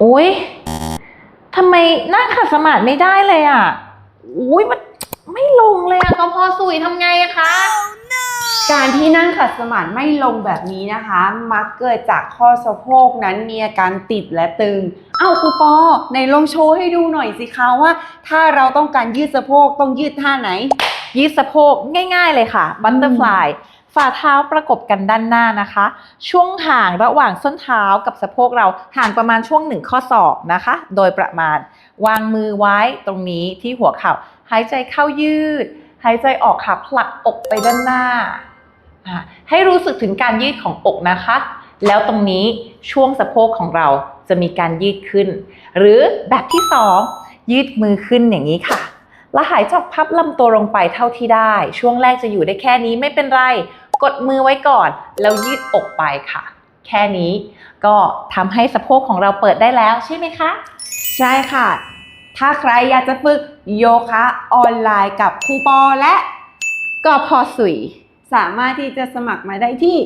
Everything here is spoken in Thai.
โอ๊ยทำไมนั่งขัดสมาธิไม่ได้เลยอะ อุ้ยมันไม่ลงเลยอะก็พอสุยทำไงอะคะ การที่นั่งขัดสมาธิไม่ลงแบบนี้นะคะ มักเกิดจากข้อสะโพกนั้นมีอาการติดและตึง เอ้าครูปอในลองโชว์ให้ดูหน่อยสิคะว่า ถ้าเราต้องการยืดสะโพกต้องยืดท่าไหน ยืดสะโพกง่าย ๆ เลยค่ะบัตเตอร์ฟลาย ฝ่าเท้าประกบกันด้านหน้านะคะ ช่วงห่างระหว่างส้นเท้ากับสะโพกเราห่างประมาณช่วงหนึ่งข้อศอกนะคะ โดยประมาณ วางมือไว้ตรงนี้ที่หัวเข่าหายใจเข้ายืด หายใจออกค่ะผลักอกไปด้านหน้า ให้รู้สึกถึงการยืดของอกนะคะ แล้วตรงนี้ช่วงสะโพกของเราจะมีการยืดขึ้น หรือแบบที่สองยืดมือขึ้นอย่างนี้ค่ะแล้วหายใจอกพับลำตัวลงไปเท่าที่ได้ ช่วงแรกจะอยู่ได้แค่นี้ไม่เป็นไร กดมือไว้ก่อน แล้วยืดอกไปค่ะ แค่นี้ก็ทำให้สะโพกของเราเปิดได้แล้วใช่ไหมคะ ใช่ค่ะ ถ้าใครอยากจะฝึกโยคะออนไลน์กับครูปอและก็พอสุย สามารถที่จะสมัครมาได้ที่